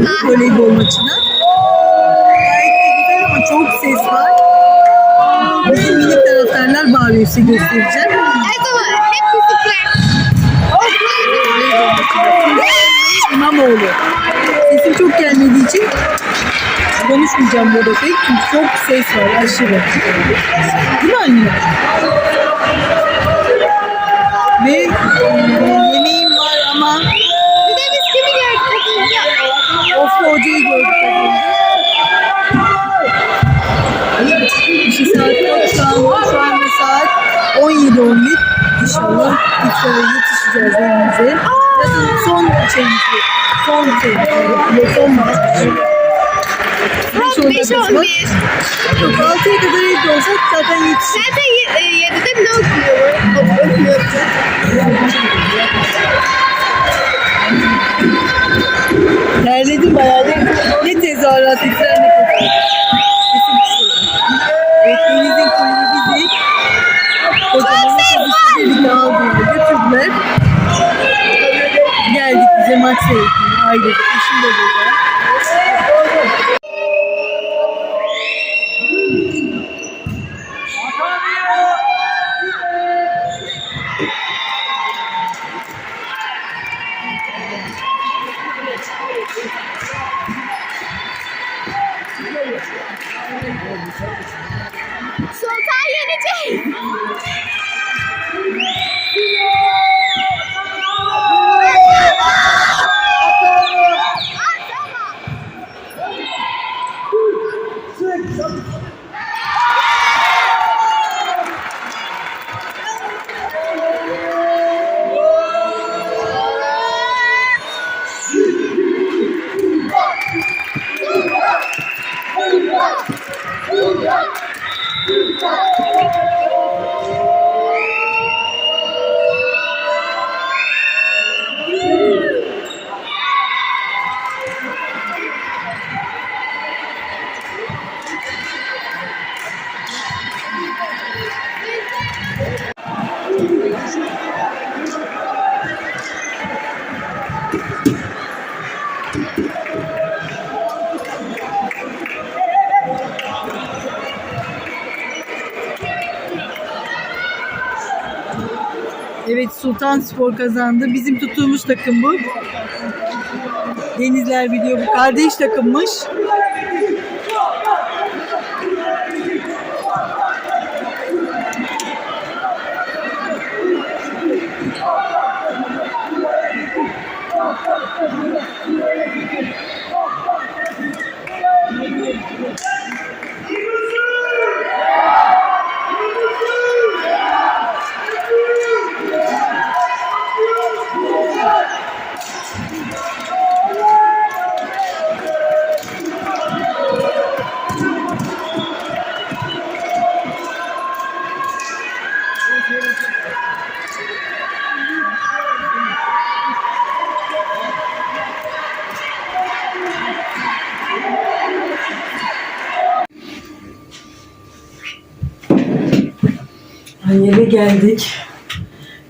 maçına, voleybol maçına. Gayet de güzel ama çok ses var. Bizim minik taraftarlar bağırıyor size göstereceğim. Evet ama hep maçına. İmamoğlu. Sesim çok gelmediği için konuşmayacağım burada pek çünkü çok ses var aşırı. Değil mi anne? Ve bu. Son maçımız. Beş Son on 5 dakikası var. 11. Yok 6'ya kadar evde olsak zaten yetişir. Zaten 7'de bile okuyor. Okumuyor. Terledim bayağı. Ne, tezahürat ettiler ne tezahürat. Kesin kısıldı. Evet denizin kulübü bizi kocaman otobüsle birlikte aldılar götürdüler. Geldik bize maç seyretmeye ailecek. Evet Sultan Spor kazandı. Bizim tuttuğumuz takım bu. Denizler biliyor bu kardeş takımmış. Ay eve geldik.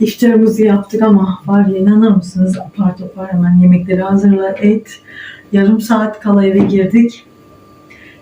İftarımızı yaptık ama var ya inanır mısınız apar topar hemen yemekleri hazırla et. Yarım saat kala eve girdik.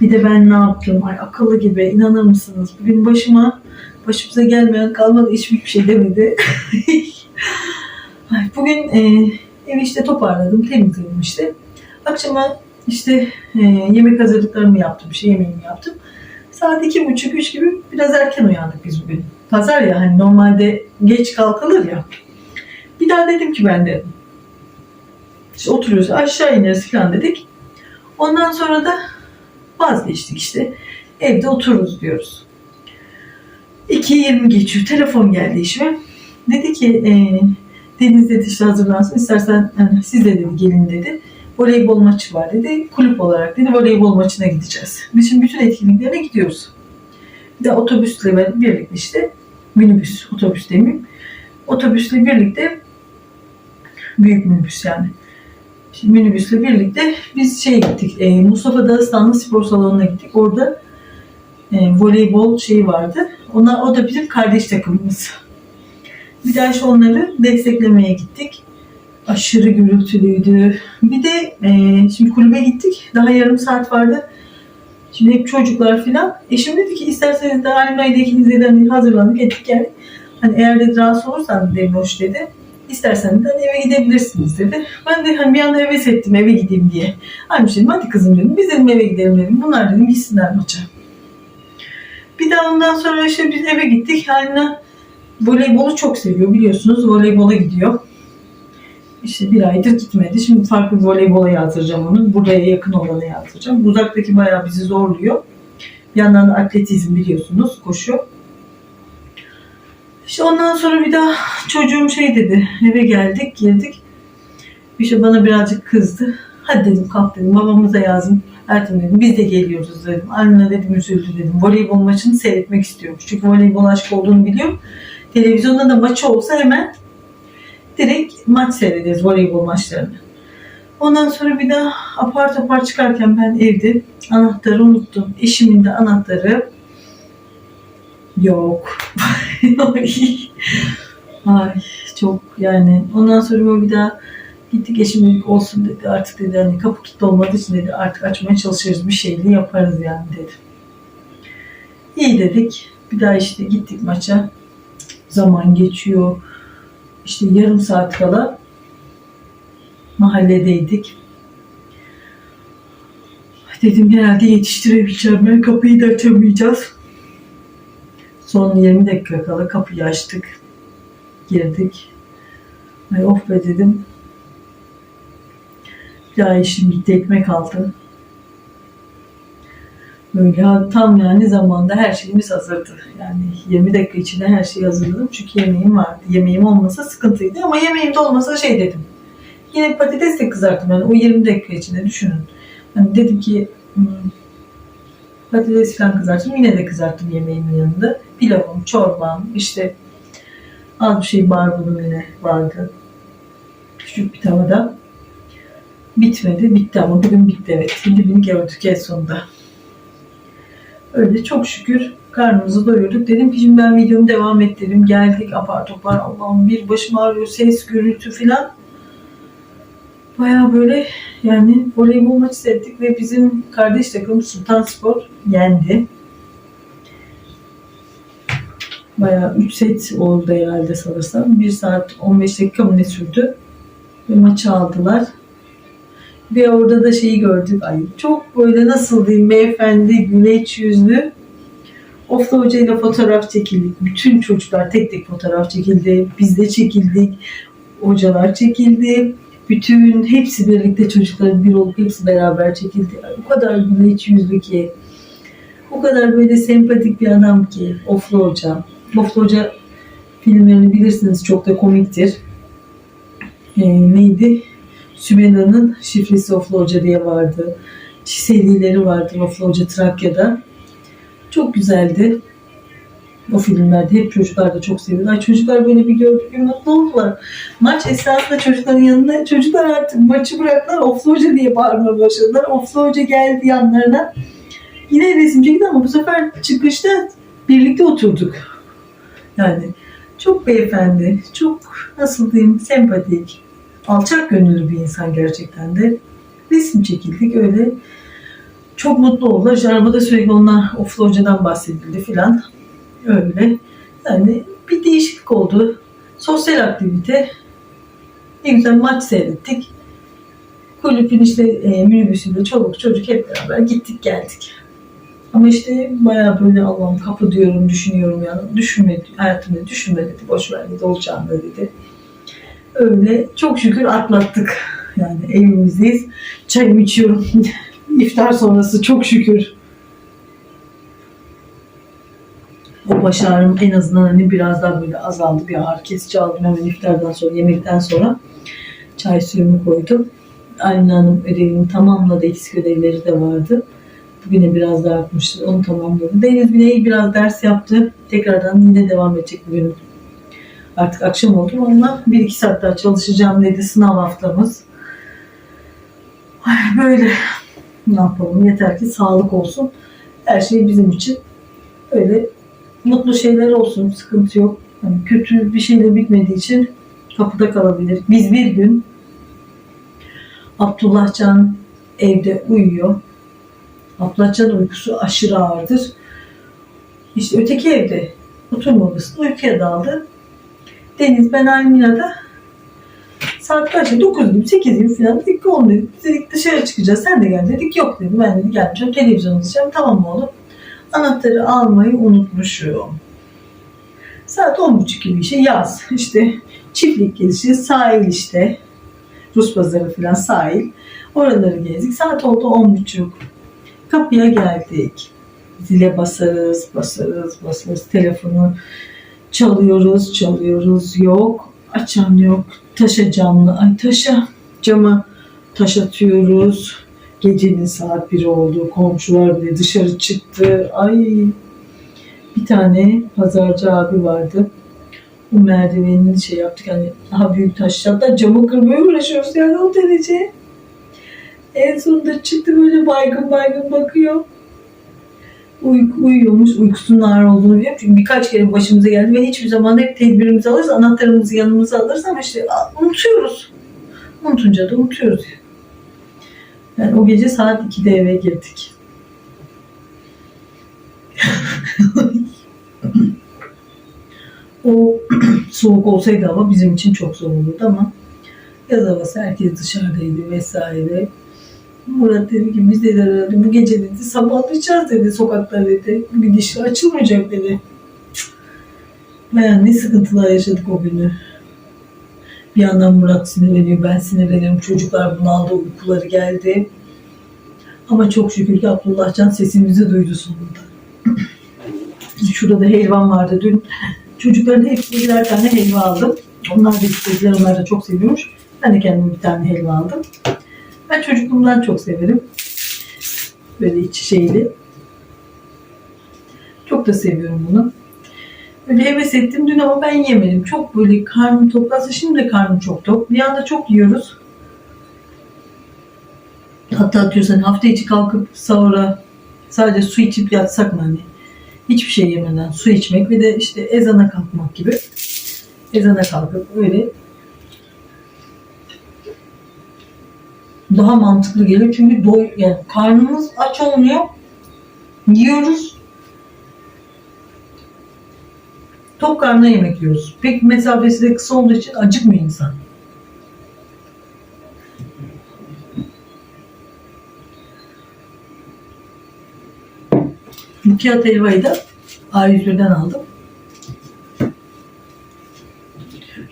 Bir de ben ne yaptım? Ay akıllı gibi inanır mısınız? Bugün başıma başımıza gelmeyen kalmadı hiçbir şey demedi. Ay, bugün e, evi işte toparladım, temizledim işte. Akşama işte e, yemek hazırlıklarımı yaptım, şey yemeğimi yaptım. Saat iki buçuk, üç gibi biraz erken uyandık biz bugün. Pazar ya hani normalde geç kalkılır ya. Bir daha dedim ki ben de işte oturuyoruz aşağı ineriz falan dedik. Ondan sonra da vazgeçtik işte. Evde otururuz diyoruz. 2.20 geçiyor. Telefon geldi işime. Dedi ki e, Deniz dedi işte hazırlansın. İstersen hani, siz de dedi gelin dedi. Voleybol maçı var dedi. Kulüp olarak dedi voleybol maçına gideceğiz. Biz şimdi bütün etkinliklerine gidiyoruz. Bir de otobüsle birlikte işte minibüs, otobüs demeyeyim. Otobüsle birlikte büyük minibüs yani. Şimdi minibüsle birlikte biz şeye gittik. E, Mustafa Dağıstanlı Spor Salonu'na gittik. Orada e, voleybol şeyi vardı. Ona, o da bizim kardeş takımımız. Bir daha işte onları desteklemeye gittik. Aşırı gürültülüydü. Bir de e, şimdi kulübe gittik. Daha yarım saat vardı. Şimdi hep çocuklar filan. Eşim dedi ki isterseniz de Halim ile ikiniz de hani hazırlandık ettik yani. Hani eğer dedi rahatsız olursan dedi hoş dedi. İstersen de hani eve gidebilirsiniz dedi. Ben de hani bir anda heves ettim eve gideyim diye. Hani dedim hadi kızım dedim biz dedim eve gidelim dedim. Bunlar dedim gitsinler maça. Bir daha ondan sonra işte biz eve gittik. Haline voleybolu çok seviyor biliyorsunuz. Voleybola gidiyor. İşte bir aydır gitmedi. Şimdi farklı bir voleybola yazdıracağım onu. Buraya yakın olana yazdıracağım. Uzaktaki bayağı bizi zorluyor. Bir yandan da atletizm biliyorsunuz. Koşu. İşte ondan sonra bir daha çocuğum şey dedi. Eve geldik, girdik. İşte bana birazcık kızdı. Hadi dedim kalk dedim. Babamıza yazdım. Hayatım dedim biz de geliyoruz dedim. Anne dedim üzüldü dedim. Voleybol maçını seyretmek istiyormuş. Çünkü voleybol aşkı olduğunu biliyorum. Televizyonda da maçı olsa hemen direkt maç seyrederiz voleybol maçlarını. Ondan sonra bir daha apar topar çıkarken ben evde anahtarı unuttum. Eşimin de anahtarı yok. Ay çok yani ondan sonra böyle bir daha gittik eşim olsun dedi artık dedi hani kapı kilitli olmadığı için dedi artık açmaya çalışırız bir şeyle yaparız yani dedi. İyi dedik. Bir daha işte gittik maça. Zaman geçiyor. İşte yarım saat kala mahalledeydik. Dedim herhalde yetiştirebileceğim ben kapıyı da açamayacağız. Son 20 dakika kala kapıyı açtık. Girdik. Ay of be dedim. Bir daha işim gitti ekmek aldı. Böyle tam yani zamanda her şeyimiz hazırdı. Yani 20 dakika içinde her şeyi hazırladım. Çünkü yemeğim vardı. Yemeğim olmasa sıkıntıydı ama yemeğim de olmasa şey dedim. Yine patates de kızarttım yani o 20 dakika içinde düşünün. Hani dedim ki hmm, patates falan kızarttım. Yine de kızarttım yemeğimin yanında. Pilavım, çorbam, işte az bir şey barbunum yine vardı. Küçük bir tavada. Bitmedi. Bitti ama bugün bitti evet. Dibini gördük en sonunda. Öyle çok şükür karnımızı doyurduk. Dedim ki şimdi ben videomu devam ettireyim. Geldik apar topar Allah'ım bir başım ağrıyor ses gürültü filan. Baya böyle yani voleybol maçı seyrettik ve bizim kardeş takım Sultan Spor yendi. Baya 3 set oldu herhalde sanırsam. 1 saat 15 dakika mı ne sürdü? Ve maçı aldılar. Ve orada da şeyi gördük. Ay çok böyle nasıl diyeyim beyefendi, güleç yüzlü. Ofla Hoca ile fotoğraf çekildik. Bütün çocuklar tek tek fotoğraf çekildi. Biz de çekildik. Hocalar çekildi. Bütün hepsi birlikte çocukların bir olup hepsi beraber çekildi. O kadar güleç yüzlü ki. O kadar böyle sempatik bir adam ki Ofla Hoca. Ofla Hoca filmlerini bilirsiniz çok da komiktir. Ee, neydi? Sümela'nın şifresi Ofla Hoca diye vardı. Serileri vardı Ofla Hoca Trakya'da. Çok güzeldi. O filmlerde hep çocuklar da çok seviyorlar. Çocuklar böyle bir gördük bir mutlu oldular. Maç esnasında çocukların yanına çocuklar artık maçı bıraktılar. Ofla Hoca diye bağırmaya başladılar. Ofla Hoca geldi yanlarına. Yine resim çekti ama bu sefer çıkışta birlikte oturduk. Yani çok beyefendi, çok nasıl diyeyim sempatik, alçak gönüllü bir insan gerçekten de. Resim çekildik öyle. Çok mutlu oldular. Arabada sürekli onlar Oflu Hoca'dan bahsedildi filan. Öyle. Yani bir değişiklik oldu. Sosyal aktivite. Ne güzel maç seyrettik. Kulübün işte e, minibüsüyle çoluk çocuk hep beraber gittik geldik. Ama işte bayağı böyle Allah'ım kapı diyorum düşünüyorum ya. Düşünme, hayatımda düşünme dedi. Boş ver dedi olacağını dedi. Öyle çok şükür atlattık. Yani evimizdeyiz. Çayımı içiyorum. İftar sonrası çok şükür. O baş ağrım en azından hani biraz daha böyle azaldı. Bir ağrı kesici aldım hemen iftardan sonra, yemekten sonra. Çay suyumu koydum. Aynı Hanım ödevini tamamladı. Eksik ödevleri de vardı. Bugüne biraz daha artmıştı. Onu tamamladı. Deniz Güney biraz ders yaptı. Tekrardan yine devam edecek bugün. Artık akşam oldu ama bir iki saat daha çalışacağım dedi. Sınav haftamız. Ay böyle ne yapalım yeter ki sağlık olsun. Her şey bizim için öyle mutlu şeyler olsun. Sıkıntı yok. Hani kötü bir şeyle bitmediği için kapıda kalabilir. Biz bir gün Abdullah Can evde uyuyor. Abdullah Can uykusu aşırı ağırdır. İşte öteki evde oturma odasında uykuya daldı. Deniz ben Almina'da saat kaçta? 9 gibi 8 gibi falan dedik ki oğlum dedik. Dışarı çıkacağız sen de gel dedik. Yok dedim ben dedi gelmeyeceğim televizyon izleyeceğim. Tamam oğlum. Anahtarı almayı unutmuşum. Saat 10.30 gibi işte yaz. İşte çiftlik gezisi, sahil işte. Rus pazarı falan sahil. Oraları gezdik. Saat oldu 10.30. Kapıya geldik. Zile basarız, basarız, basarız. Telefonu çalıyoruz, çalıyoruz. Yok. Açan yok. Taşa camlı. Ay taşa. Cama taş atıyoruz. Gecenin saat 1 oldu. Komşular bile dışarı çıktı. Ay bir tane pazarcı abi vardı. O merdivenini şey yaptık hani daha büyük taşlardan camı kırmaya uğraşıyoruz yani o derece. En sonunda çıktı böyle baygın baygın bakıyor. Uyku, uyuyormuş. Uykusunun ağır olduğunu biliyorum. Çünkü birkaç kere başımıza geldi ve hiçbir zaman hep tedbirimizi alırız. Anahtarımızı yanımıza alırız ama işte unutuyoruz. Unutunca da unutuyoruz. Yani o gece saat 2'de eve girdik. o soğuk olsaydı ama bizim için çok zor olurdu ama yaz havası herkes dışarıdaydı vesaire. Murat dedi ki biz dedi herhalde bu gece dedi sabahlayacağız dedi sokakta dedi. Bugün işler açılmayacak dedi. Ben ne sıkıntılar yaşadık o günü. Bir yandan Murat sinirleniyor, ben sinirleniyorum. Çocuklar bunaldı, uykuları geldi. Ama çok şükür ki Abdullah Can sesimizi duydu sonunda. Şurada da helvan vardı dün. Çocukların hepsine birer tane helva aldım. Onlar da istediler, onlar da çok seviyormuş. Ben de kendime bir tane helva aldım. Ben çocukluğumdan çok severim. Böyle içi şeyli. Çok da seviyorum bunu. Böyle heves ettim dün ama ben yemedim. Çok böyle karnım toklarsa şimdi de karnım çok tok. Bir anda çok yiyoruz. Hatta atıyorsan hafta içi kalkıp sahura sadece su içip yatsak mı hani? Hiçbir şey yemeden su içmek ve de işte ezana kalkmak gibi. Ezana kalkıp öyle daha mantıklı geliyor. Çünkü doy yani karnımız aç olmuyor. Yiyoruz. Tok karnına yemek yiyoruz. Pek mesafesi de kısa olduğu için acıkmıyor insan. Bu kağıt helvayı da A101'den aldım.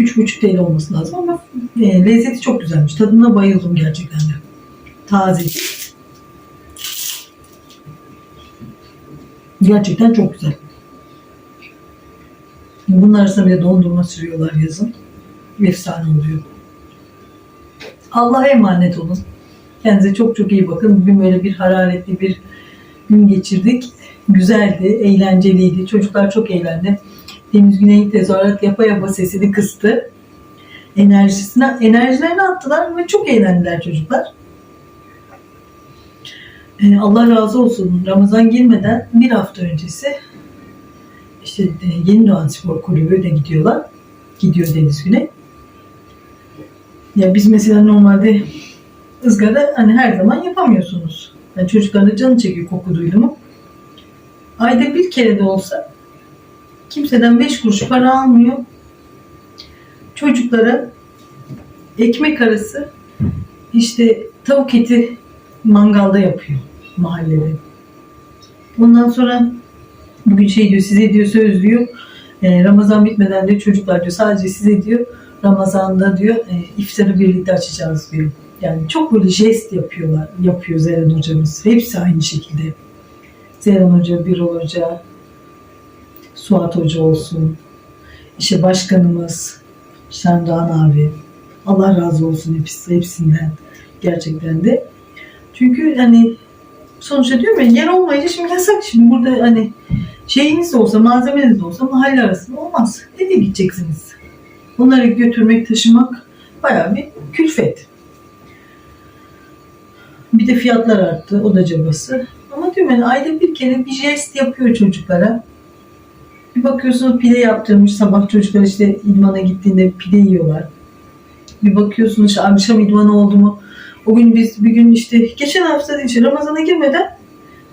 3,5 TL olması lazım ama e, lezzeti çok güzelmiş. Tadına bayıldım gerçekten de. Taze. Gerçekten çok güzel. Bunun arasına bir dondurma sürüyorlar yazın. Efsane oluyor. Allah'a emanet olun. Kendinize çok çok iyi bakın. Bugün böyle bir hararetli bir gün geçirdik. Güzeldi, eğlenceliydi. Çocuklar çok eğlendi. Deniz Güney tezahürat yapa yapa sesini kıstı. Enerjisine, enerjilerini attılar ve çok eğlendiler çocuklar. Ee, Allah razı olsun. Ramazan girmeden bir hafta öncesi işte e, Yeni Doğan Spor Kulübü de gidiyorlar. Gidiyor Deniz Güney. Ya biz mesela normalde ızgara hani her zaman yapamıyorsunuz. Yani çocukların canı çekiyor koku duydu mu. Ayda bir kere de olsa kimseden beş kuruş para almıyor. Çocuklara ekmek arası işte tavuk eti mangalda yapıyor mahallede. Ondan sonra bugün şey diyor size diyor söz diyor e, Ramazan bitmeden diyor çocuklar diyor sadece size diyor Ramazan'da diyor e, iftarı birlikte açacağız diyor. Yani çok böyle jest yapıyorlar, yapıyor Zeren hocamız. Hepsi aynı şekilde. Zeren Hoca, Birol Hoca, Suat Hoca olsun, işte başkanımız, Şendoğan abi. Allah razı olsun hepsi, hepsinden. Gerçekten de. Çünkü hani sonuçta diyorum ya yer olmayınca şimdi yasak şimdi burada hani şeyiniz de olsa malzemeniz de olsa mahalle arasında olmaz. Nereye gideceksiniz? Bunları götürmek taşımak bayağı bir külfet. Bir de fiyatlar arttı. O da cabası. Ama diyorum yani ayda bir kere bir jest yapıyor çocuklara. Bir bakıyorsunuz pide yaptırmış sabah çocuklar işte idmana gittiğinde pide yiyorlar. Bir bakıyorsunuz işte akşam idmanı oldu mu O gün biz bir gün işte geçen hafta değil, işte Ramazan'a girmeden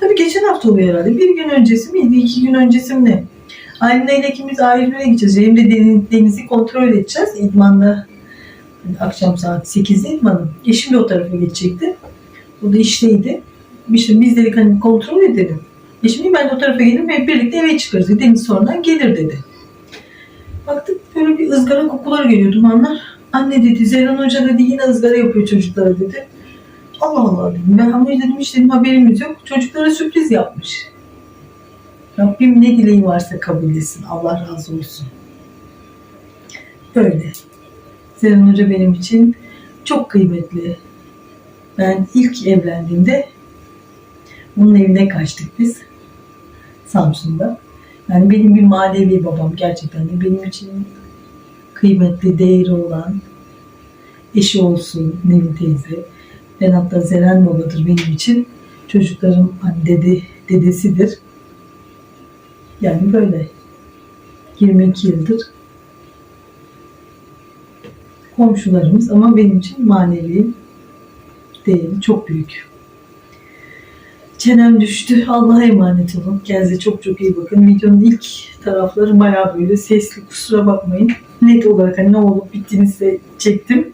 tabii geçen hafta oluyor herhalde. Bir gün öncesi miydi, iki gün öncesi mi ne? Aymine ile ikimiz ayrılmaya gideceğiz. Hem de deniz- denizi kontrol edeceğiz. İdman'da hani akşam saat 8'de İdman'ın. Eşim de o tarafa geçecekti. O da işteydi. İşte biz dedik hani kontrol edelim. Eşim dedi, ben de o tarafa gelirim ve birlikte eve çıkarız. Deniz sonradan gelir dedi. Baktık böyle bir ızgara kokular geliyor dumanlar. Anne dedi Zeyran Hoca dedi yine ızgara yapıyor çocuklara dedi. Allah Allah dedim. Ben ama dedim hiç dedim haberimiz yok. Çocuklara sürpriz yapmış. Rabbim ne dileği varsa kabul etsin. Allah razı olsun. Böyle. Zeyran Hoca benim için çok kıymetli. Ben ilk evlendiğimde onun evine kaçtık biz. Samsun'da. Yani benim bir manevi babam gerçekten de benim için kıymetli, değeri olan eşi olsun Nevin teyze. Ben hatta Zeren babadır benim için. Çocuklarım hani dede, dedesidir. Yani böyle 22 yıldır komşularımız ama benim için manevi değeri çok büyük. Çenem düştü. Allah'a emanet olun. Kendinize çok çok iyi bakın. Videonun ilk tarafları bayağı böyle sesli. Kusura bakmayın. Net olarak hani ne olup bittiğini size çektim.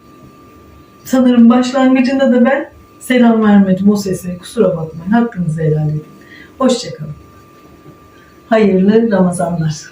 Sanırım başlangıcında da ben selam vermedim o sese. Kusura bakmayın. Hakkınızı helal edin. Hoşçakalın. Hayırlı Ramazanlar.